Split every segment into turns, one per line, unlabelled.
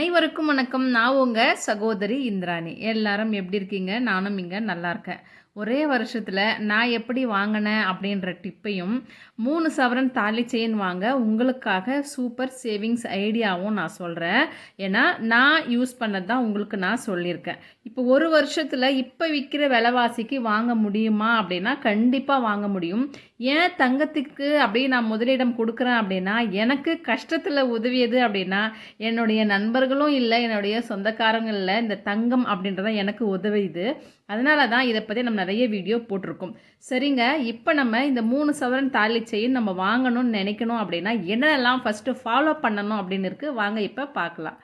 அனைவருக்கும் வணக்கம். நான் உங்க சகோதரி இந்திராணி. எல்லாரும் எப்படி இருக்கீங்க? நானும் இங்கே நல்லா இருக்கேன். ஒரே வருஷத்தில் நான் எப்படி வாங்கினேன் அப்படின்ற டிப்பையும் மூணு சவரன் தாலி செயின் வாங்க உங்களுக்காக சூப்பர் சேவிங்ஸ் ஐடியாவும் நான் சொல்கிறேன் ஏன்னா நான் யூஸ் பண்ணது தான் உங்களுக்கு நான் சொல்லியிருக்கேன். இப்போ ஒரு வருஷத்தில் இப்போ விற்கிற விலைவாசிக்கு வாங்க முடியுமா அப்படின்னா கண்டிப்பாக வாங்க முடியும். ஏன் தங்கத்துக்கு அப்படி நான் முதலிடம் கொடுக்குறேன் அப்படின்னா எனக்கு கஷ்டத்தில் உதவியது அப்படின்னா என்னுடைய நண்பர்களும் இல்லை என்னுடைய சொந்தக்காரங்களும் இல்லை இந்த தங்கம் அப்படின்றத எனக்கு உதவியுது. அதனால தான் இதை பற்றி நம்ம நிறைய வீடியோ போட்டிருக்கோம். சரிங்க இப்போ நம்ம இந்த மூணு சவரன் தாலி செயின் நம்ம வாங்கணும்னு நினைக்கணும் அப்படின்னா என்னெல்லாம் ஃபஸ்ட்டு ஃபாலோ பண்ணணும் அப்படின்னு இருக்குது வாங்க இப்போ பார்க்கலாம்.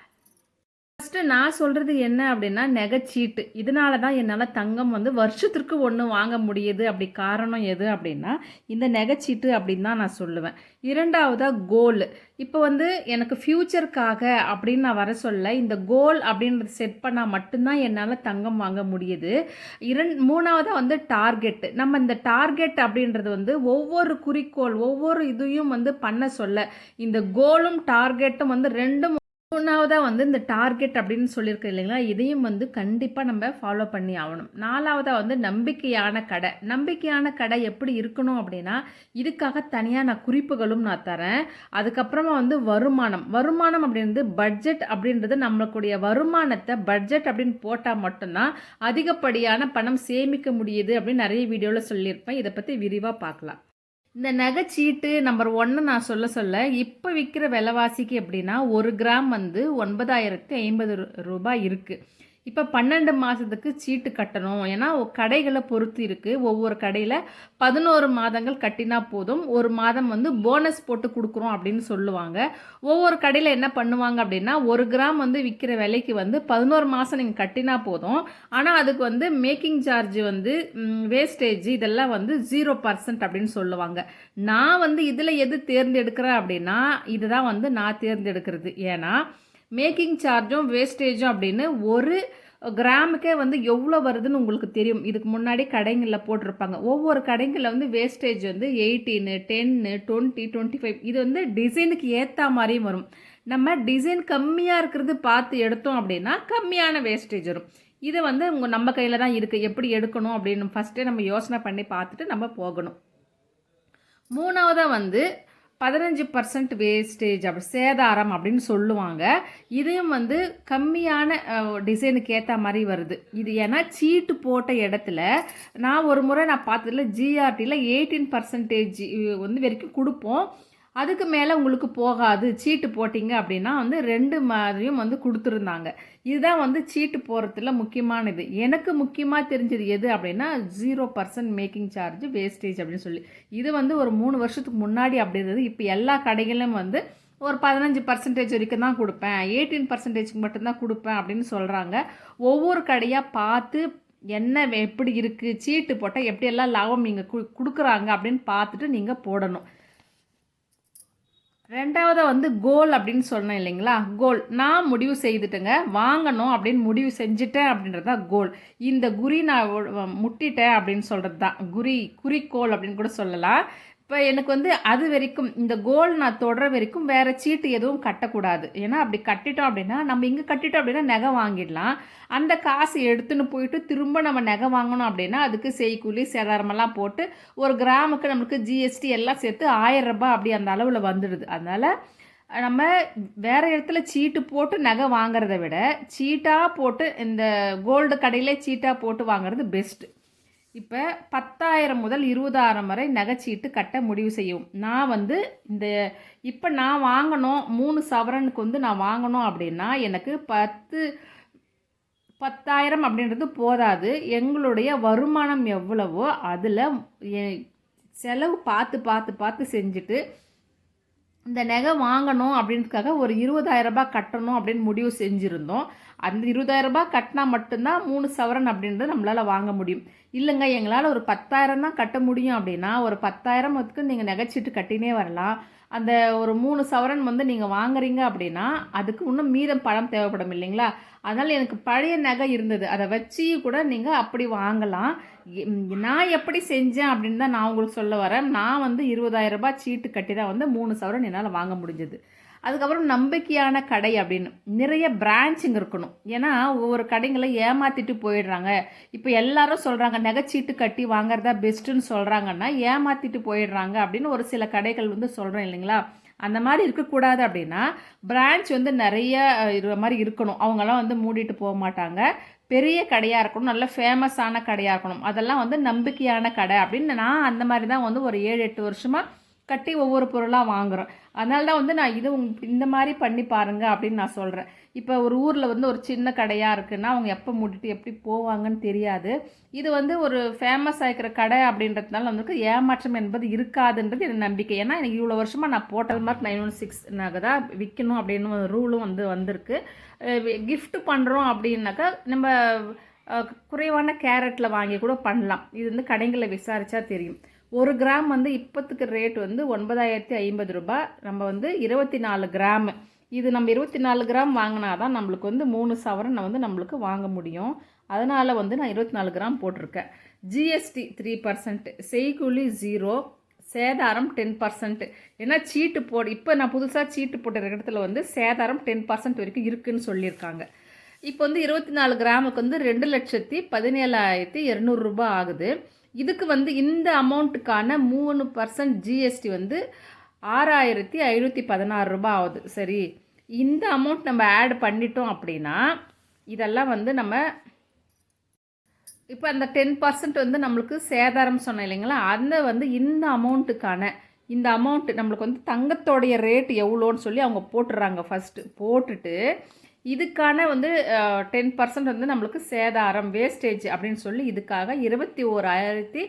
ஃபஸ்ட்டு நான் சொல்கிறது என்ன அப்படின்னா நெகச்சீட்டு. இதனால தான் என்னால் தங்கம் வந்து வருஷத்திற்கு ஒன்று வாங்க முடியுது. அப்படி காரணம் எது அப்படின்னா இந்த நெகச்சீட்டு அப்படின்னு தான் நான் சொல்லுவேன். இரண்டாவதாக கோல் இப்போ வந்து எனக்கு ஃப்யூச்சருக்காக அப்படின்னு நான் வர சொல்ல இந்த கோல் அப்படின்றது செட் பண்ணால் மட்டும்தான் என்னால் தங்கம் வாங்க முடியுது. இரண் மூணாவதாக வந்து டார்கெட் நம்ம இந்த டார்கெட் அப்படின்றது வந்து ஒவ்வொரு குறிக்கோள் ஒவ்வொரு இதையும் வந்து பண்ண சொல்ல. இந்த கோலும் டார்கெட்டும் வந்து ரெண்டும் மூணாவதாக வந்து இந்த டார்கெட் அப்படின்னு சொல்லியிருக்கேன் இல்லைங்களா? இதையும் வந்து கண்டிப்பாக நம்ம ஃபாலோ பண்ணி ஆகணும். நாலாவதாக வந்து நம்பிக்கையான கடை. நம்பிக்கையான கடை எப்படி இருக்கணும் அப்படின்னா இதுக்காக தனியாக நான் குறிப்புகளும் நான் தரேன். அதுக்கப்புறமா வந்து வருமானம். வருமானம் அப்படின்றது பட்ஜெட் அப்படின்றது நம்மளுடைய வருமானத்தை பட்ஜெட் அப்படின்னு போட்டால் மட்டும்தான் அதிகப்படியான பணம் சேமிக்க முடியுது அப்படின்னு நிறைய வீடியோவில் சொல்லியிருப்பேன். இதை பற்றி விரிவாக பார்க்கலாம். இந்த நகைச்சீட்டு நம்பர் ஒன்று நான் சொல்ல சொல்ல இப்போ விற்கிற விலைவாசிக்கு எப்படின்னா ஒரு கிராம் வந்து ஒன்பதாயிரத்து ஐம்பது ரூபாய் இருக்குது இப்போ பன்னெண்டு மாதத்துக்கு சீட்டு கட்டணும். ஏன்னா கடைகளை பொறுத்து இருக்குது ஒவ்வொரு கடையில் பதினோரு மாதங்கள் கட்டினா போதும். ஒரு மாதம் வந்து போனஸ் போட்டு கொடுக்குறோம் அப்படின்னு சொல்லுவாங்க. ஒவ்வொரு கடையில் என்ன பண்ணுவாங்க அப்படின்னா ஒரு கிராம் வந்து விற்கிற விலைக்கு வந்து பதினோரு மாதம் நீங்கள் கட்டினா போதும். ஆனால் அதுக்கு வந்து மேக்கிங் சார்ஜ் வந்து வேஸ்டேஜ் இதெல்லாம் வந்து ஜீரோ பர்சன்ட் அப்படின்னு சொல்லுவாங்க. நான் வந்து இதில் எது தேர்ந்தெடுக்கிறேன் அப்படின்னா இதுதான் வந்து நான் தேர்ந்தெடுக்கிறது. ஏன்னா மேக்கிங் சார்ஜும் வேஸ்டேஜும் அப்படின்னு ஒரு கிராமுக்கே வந்து எவ்வளோ வருதுன்னு உங்களுக்கு தெரியும். இதுக்கு முன்னாடி கடைங்களில் போட்டிருப்பாங்க. ஒவ்வொரு கடைங்களில் வந்து வேஸ்டேஜ் வந்து eighteen ten twenty twenty five இது வந்து டிசைனுக்கு ஏற்ற மாதிரியும் வரும். நம்ம டிசைன் கம்மியாக இருக்கிறது பார்த்து எடுத்தோம் அப்படின்னா கம்மியான வேஸ்டேஜ் வரும். இது வந்து உங்கள் நம்ம கையில் தான் இருக்குது எப்படி எடுக்கணும் அப்படின்னு ஃபஸ்ட்டே நம்ம யோசனை பண்ணி பார்த்துட்டு நம்ம போகணும். மூணாவதாக வந்து பதினஞ்சு பர்சன்ட் வேஸ்டேஜ் அப்படி சேதாரம் அப்படின்னு சொல்லுவாங்க. இதையும் வந்து கம்மியான டிசைனுக்கு ஏற்ற மாதிரி வருது. இது ஏன்னா சீட்டு போட்ட இடத்துல நான் ஒரு முறை நான் பார்த்ததில் ஜிஆர்டியில் எயிட்டீன் பர்சன்டேஜ் வந்து வரைக்கும் கொடுப்போம். அதுக்கு மேலே உங்களுக்கு போகாது. சீட்டு போட்டிங்க அப்படின்னா வந்து ரெண்டு மாதிரியும் வந்து கொடுத்துருந்தாங்க. இதுதான் வந்து சீட்டு போகிறதுல முக்கியமானது. எனக்கு முக்கியமாக தெரிஞ்சது எது அப்படின்னா zero percent making charge wastage அப்படின்னு சொல்லி. இது வந்து ஒரு மூணு வருஷத்துக்கு முன்னாடி அப்படி இருந்தது. இப்போ எல்லா கடைகளிலும் வந்து ஒரு பதினஞ்சு பர்சன்டேஜ் வரைக்கும் தான் கொடுப்பேன். எயிட்டீன் பர்சன்டேஜ்க்கு மட்டும்தான் கொடுப்பேன் அப்படின்னு சொல்கிறாங்க ஒவ்வொரு கடையாக பார்த்து என்ன எப்படி இருக்குது சீட்டு போட்டால் எப்படியெல்லாம் லாபம் நீங்கள் கு கொடுக்குறாங்க அப்படின்னு பார்த்துட்டு நீங்கள் போடணும். ரெண்டாவதாக வந்து கோல் அப்படின்னு சொன்னேன் இல்லைங்களா? கோல் நான் முடிவு செய்துட்டேங்க. வாங்கணும் அப்படின்னு முடிவு செஞ்சுட்டேன் அப்படின்றது தான் கோல் இந்த குறி நான் முட்டிட்டேன் அப்படின்னு சொல்கிறது தான். குறி குறிக்கோள் அப்படின்னு கூட சொல்லலாம். இப்போ எனக்கு வந்து அது வரைக்கும் இந்த கோல் நான் தொடர வரைக்கும் வேறு சீட்டு எதுவும் கட்டக்கூடாது. ஏன்னா அப்படி கட்டிட்டோம் அப்படின்னா நம்ம இங்கே கட்டிட்டோம் அப்படின்னா நகை வாங்கிடலாம். அந்த காசு எடுத்துன்னு போயிட்டு திரும்ப நம்ம நகை வாங்கணும் அப்படின்னா அதுக்கு செய்கூலி சேதாரமெல்லாம் போட்டு ஒரு கிராமுக்கு நம்மளுக்கு ஜிஎஸ்டி எல்லாம் சேர்த்து ஆயிரம் ரூபாய் அப்படி அந்த அளவில் வந்துடுது. அதனால் நம்ம வேறு இடத்துல சீட்டு போட்டு நகை வாங்குறத விட சீட்டாக போட்டு இந்த கோல்டு கடையிலே சீட்டாக போட்டு வாங்குறது பெஸ்ட்டு இப்போ பத்தாயிரம் முதல் இருபதாயிரம் வரை நகைச்சீட்டு கட்ட முடிவு செய்யும். நான் வந்து இந்த இப்போ நான் வாங்கணும் மூணு சவரனுக்கு வந்து நான் வாங்கணும் அப்படின்னா எனக்கு பத்து பத்தாயிரம் அப்படின்றது போதாது. எங்களுடைய வருமானம் எவ்வளவோ அதில் செலவு பார்த்து பார்த்து பார்த்து செஞ்சுட்டு இந்த நகை வாங்கணும் அப்படின்றதுக்காக ஒரு இருபதாயிரம் ரூபாய் கட்டணும் அப்படின்னு முடிவு செஞ்சுருந்தோம். அந்த இருபதாயிரம் ரூபாய் கட்டினா மட்டும்தான் மூணு சவரன் அப்படின்றது நம்மளால் வாங்க முடியும். இல்லைங்க எங்களால் ஒரு பத்தாயிரம் தான் கட்ட முடியும் அப்படின்னா ஒரு பத்தாயிரத்துக்கு நீங்கள் நகைச்சிட்டு கட்டினே வரலாம். அந்த ஒரு மூணு சவரன் வந்து நீங்கள் வாங்குறீங்க அப்படின்னா அதுக்கு இன்னும் மீதம் பணம் தேவைப்படும் இல்லைங்களா? அதனால் எனக்கு பழைய நகை இருந்தது. அதை வச்சு கூட நீங்கள் அப்படி வாங்கலாம். நான் எப்படி செஞ்சேன் அப்படின்னு தான் நான் உங்களுக்கு சொல்ல வரேன். நான் வந்து இருபதாயிரம் ரூபாய் சீட்டு கட்டி தான் வந்து மூணு சவரன் என்னால் வாங்க முடிஞ்சது. அதுக்கப்புறம் நம்பிக்கையான கடை அப்படின்னு. நிறைய பிரான்ச்சுங்க இருக்கணும். ஏன்னா ஒவ்வொரு கடைங்களை ஏமாற்றிட்டு போயிடுறாங்க. இப்போ எல்லாரும் சொல்கிறாங்க நகைச்சீட்டு கட்டி வாங்குறதா பெஸ்ட்டுன்னு சொல்கிறாங்கன்னா ஏமாற்றிட்டு போயிடுறாங்க அப்படின்னு ஒரு சில கடைகள் வந்து சொல்கிறோம் இல்லைங்களா? அந்த மாதிரி இருக்கக்கூடாது அப்படின்னா பிரான்ச் வந்து நிறைய மாதிரி இருக்கணும். அவங்கெல்லாம் வந்து மூடிட்டு போக மாட்டாங்க. பெரிய கடையாக இருக்கணும். நல்ல ஃபேமஸான கடையாக இருக்கணும். அதெல்லாம் வந்து நம்பிக்கையான கடை அப்படின்னு நான் அந்த மாதிரி தான் வந்து ஒரு ஏழு எட்டு வருஷமாக கட்டி ஒவ்வொரு பொருளாக வாங்குகிறோம் அதனால தான் வந்து நான் இது உங் இந்த மாதிரி பண்ணி பாருங்கள் அப்படின்னு நான் சொல்கிறேன் இப்போ ஒரு ஊரில் வந்து ஒரு சின்ன கடையாக இருக்குன்னா அவங்க எப்போ மூடிட்டு எப்படி போவாங்கன்னு தெரியாது. இது வந்து ஒரு ஃபேமஸ் ஆகிக்கிற கடை அப்படின்றதுனால வந்து ஏமாற்றம் என்பது இருக்காதுன்றது எனக்கு நம்பிக்கை. ஏன்னா எனக்கு இவ்வளோ வருஷமாக நான் போட்டல் மார்க் நைன் ஒன் சிக்ஸ் தான் விற்கணும் அப்படின்னு ரூலும் வந்து வந்திருக்கு. கிஃப்ட் பண்ணுறோம் அப்படின்னாக்கா நம்ம குறைவான கேரட்டில் வாங்கி கூட பண்ணலாம். இது வந்து கடைங்களில் விசாரித்தா தெரியும். ஒரு கிராம் வந்து இப்போத்துக்கு ரேட் வந்து ஒன்பதாயிரத்தி ஐம்பது ரூபாய். நம்ம வந்து இருபத்தி நாலு கிராம். இது நம்ம இருபத்தி நாலு கிராம் வாங்கினா தான் நம்மளுக்கு வந்து மூணு சவரன் வந்து நம்மளுக்கு வாங்க முடியும். அதனால் வந்து நான் இருபத்தி நாலு கிராம் போட்டிருக்கேன். ஜிஎஸ்டி த்ரீ பர்சன்ட் செய்கூலி ஜீரோ சேதாரம் டென் பர்சன்ட் ஏன்னா சீட்டு போடு இப்போ நான் புதுசாக சீட்டு போட்ட இடத்துல வந்து சேதாரம் டென் பர்சன்ட் வரைக்கும் இருக்குன்னு சொல்லியிருக்காங்க. இப்போ வந்து இருபத்தி நாலு கிராமுக்கு வந்து ரெண்டு லட்சத்தி பதினேழாயிரத்தி இரநூறுபா ஆகுது. இதுக்கு வந்து இந்த அமௌண்ட்டுக்கான மூணு பர்சன்ட் ஜிஎஸ்டி வந்து ஆறாயிரத்தி ஐநூற்றி பதினாறு ரூபாய் ஆகுது. சரி இந்த அமௌண்ட் நம்ம ஆட் பண்ணிட்டோம் அப்படின்னா இதெல்லாம் வந்து நம்ம இப்போ அந்த டென் பர்சன்ட் வந்து நம்மளுக்கு சேதாரம் சொன்னேன் இல்லைங்களா? அந்த வந்து இந்த அமௌண்ட்டுக்கான இந்த அமௌண்ட்டு நம்மளுக்கு வந்து தங்கத்தோடைய ரேட் எவ்வளோன்னு சொல்லி அவங்க போட்டுடுறாங்க ஃபஸ்ட்டு போட்டுட்டு இதுக்கான வந்து டென் பர்சன்ட் வந்து நம்மளுக்கு சேதாரம் வேஸ்டேஜ் அப்படின்னு சொல்லி இதுக்காக இருபத்தி ஓராயிரத்தி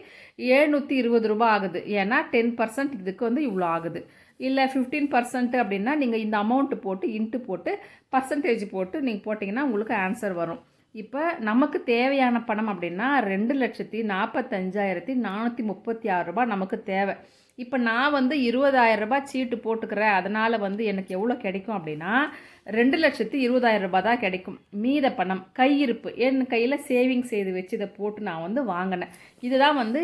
எழுநூற்றி இருபது ரூபா ஆகுது. ஏன்னா டென் பர்சன்ட் இதுக்கு வந்து இவ்வளோ ஆகுது. இல்லை ஃபிஃப்டீன் பர்சன்ட் அப்படின்னா நீங்கள் இந்த அமௌண்ட்டு போட்டு இன்ட்டு போட்டு பர்சன்டேஜ் போட்டு நீங்கள் போட்டிங்கன்னா உங்களுக்கு ஆன்சர் வரும். இப்போ நமக்கு தேவையான பணம் அப்படின்னா ரெண்டு லட்சத்தி நாற்பத்தஞ்சாயிரத்தி நானூற்றி முப்பத்தி ஆறு ரூபாய் நமக்கு தேவை. இப்போ நான் வந்து இருபதாயிரம் ரூபாய் சீட்டு போட்டுக்கிறேன். அதனால் வந்து எனக்கு எவ்வளோ கிடைக்கும் அப்படின்னா ரெண்டு லட்சத்து இருபதாயிரம் ரூபாய் தான் கிடைக்கும். மீத பணம் கையிருப்பு என் கையில் சேவிங் செய்து வச்சு இதை போட்டு நான் வந்து வாங்கினேன். இதுதான் வந்து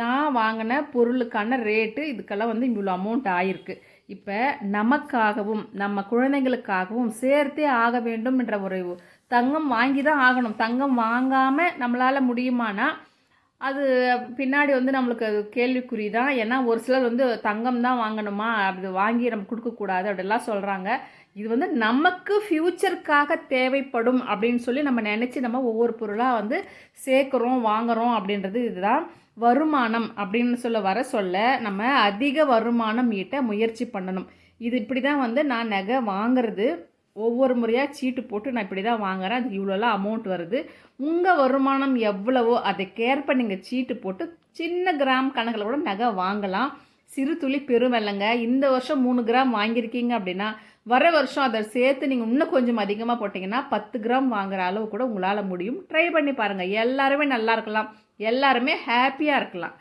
நான் வாங்கின பொருளுக்கான ரேட்டு இதுக்கெல்லாம் வந்து இவ்வளோ அமௌண்ட் ஆயிருக்கு. இப்போ நமக்காகவும் நம்ம குழந்தைங்களுக்காகவும் சேர்த்தே ஆக வேண்டும் என்ற ஒரு தங்கம் வாங்கி தான் ஆகணும். தங்கம் வாங்காமல் நம்மளால் முடியுமானா அது பின்னாடி வந்து நம்மளுக்கு அது கேள்விக்குறி தான். ஏன்னா ஒரு சிலர் வந்து தங்கம் தான் வாங்கணுமா அது வாங்கி நம்ம கொடுக்கக்கூடாது அப்படிலாம் சொல்கிறாங்க இது வந்து நமக்கு ஃப்யூச்சருக்காக தேவைப்படும் அப்படின்னு சொல்லி நம்ம நினச்சி நம்ம ஒவ்வொரு பொருளாக வந்து சேர்க்குறோம் வாங்குறோம் அப்படின்றது இதுதான். வருமானம் அப்படின்னு சொல்ல வர சொல்ல நம்ம அதிக வருமானம் ஈட்ட முயற்சி பண்ணணும். இது இப்படி தான் வந்து நான் நகை வாங்குறது. ஒவ்வொரு முறையாக சீட்டு போட்டு நான் இப்படி தான் வாங்குறேன். அதுக்கு இவ்வளோலாம் அமௌண்ட் வருது. உங்கள் வருமானம் எவ்வளவோ அதுக்கேற்ப நீங்கள் சீட்டு போட்டு சின்ன கிராம் கணக்கில் கூட நகை வாங்கலாம். சிறு துளி பெருவெல்லங்க இந்த வருஷம் மூணு கிராம் வாங்கியிருக்கீங்க அப்படின்னா வர வருஷம் அதை சேர்த்து நீங்கள் இன்னும் கொஞ்சம் அதிகமாக போட்டிங்கன்னா பத்து கிராம் வாங்குற அளவு கூட உங்களால் முடியும். ட்ரை பண்ணி பாருங்கள் எல்லாருமே நல்லா இருக்கலாம். எல்லாருமே ஹாப்பியாக இருக்கலாம்.